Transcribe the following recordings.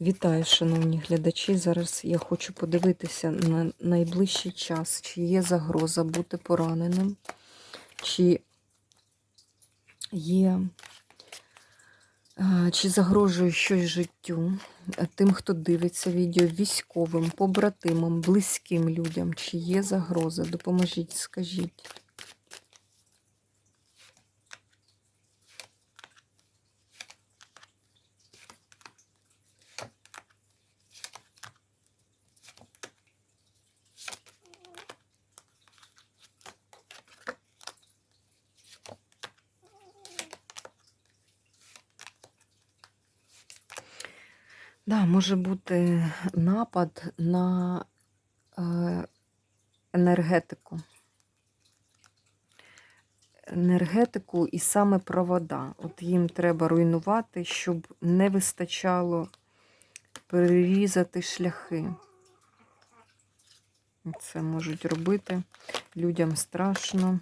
Вітаю, шановні глядачі. Зараз я хочу подивитися на найближчий час, чи є загроза бути пораненим, чи є, чи загрожує щось життю е, тим, хто дивиться відео, військовим, побратимам, близьким людям, чи є загроза. Допоможіть, скажіть. Да, може бути напад на е, енергетику. Енергетику і саме провода. От їм треба руйнувати, щоб не вистачало перерізати шляхи. Це можуть робити. Людям страшно.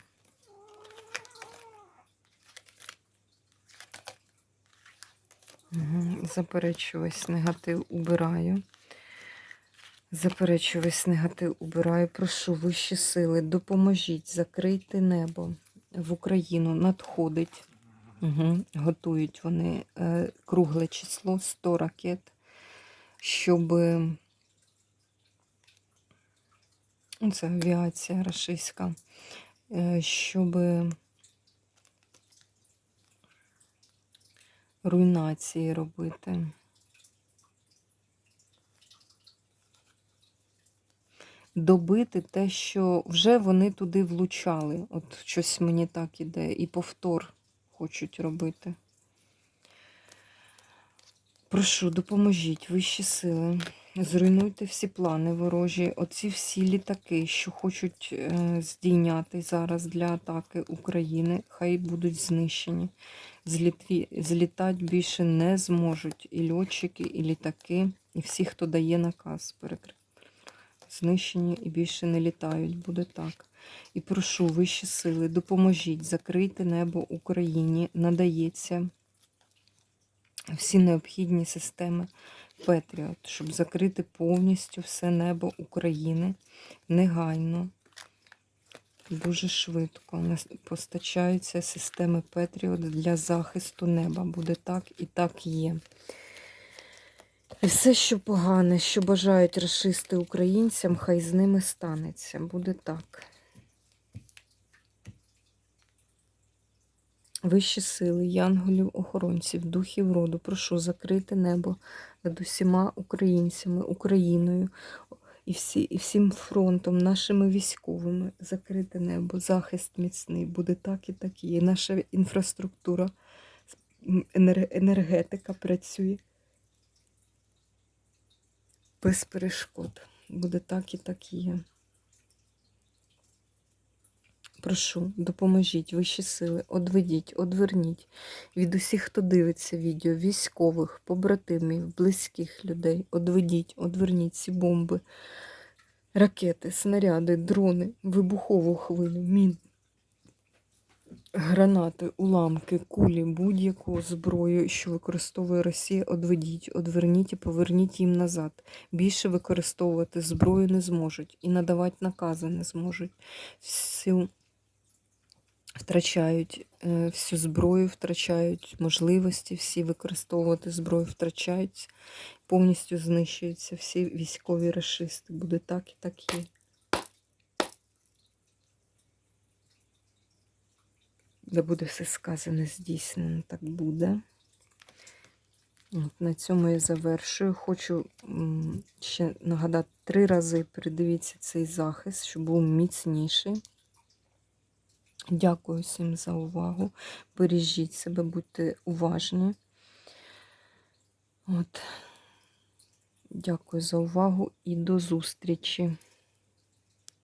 Угу. Заперечу весь негатив убираю. Заперечу весь негатив убираю. Прошу вищі сили, допоможіть, закрийте небо в Україну. Надходить. Угу. Готують вони е, кругле число 100 ракет, щоб ну, це авіація рашистська, е, щоб руйнації робити. Добити те, що вже вони туди влучали. От щось мені так іде. І повтор хочуть робити. Прошу, допоможіть, вищі сили. Зруйнуйте всі плани ворожі, оці всі літаки, що хочуть е, здійняти зараз для атаки України, хай будуть знищені. Зліт... Злітати більше не зможуть і льотчики, і літаки, і всі, хто дає наказ, перекрити. Знищені і більше не літають, буде так. І прошу вищі сили, допоможіть, закрийте небо Україні, надається всі необхідні системи. Петріот, щоб закрити повністю все небо України негайно, дуже швидко. Постачаються системи Петріот для захисту неба. Буде так і так є. І все, що погане, що бажають расисти українцям, хай з ними станеться. Буде так. Вищі сили, янголів, охоронців, духів роду, прошу закрити небо над усіма українцями, Україною і всі, і всім фронтом, нашими військовими, закрите небо, захист міцний, буде так і так є. Наша інфраструктура, енергетика працює без перешкод. Буде так і так є. Прошу, допоможіть вищі сили, одведіть, одверніть від усіх, хто дивиться відео, військових, побратимів, близьких людей. Одведіть, одверніть ці бомби, ракети, снаряди, дрони, вибухову хвилю, мін, гранати, уламки, кулі, будь-яку зброю, що використовує Росія, одведіть, одверніть і поверніть їм назад. Більше використовувати зброю не зможуть і надавати накази не зможуть. Всю втрачають е, всю зброю, втрачають можливості, всі використовувати зброю, втрачають, повністю знищуються всі військові расисти. Буде так і так є. Де буде все сказане, здійснено, так буде. От, На цьому я завершую. Хочу ще нагадати три рази передивіться цей захист, щоб був міцніший. Дякую всім за увагу. Бережіть себе, будьте уважні. От. Дякую за увагу і до зустрічі.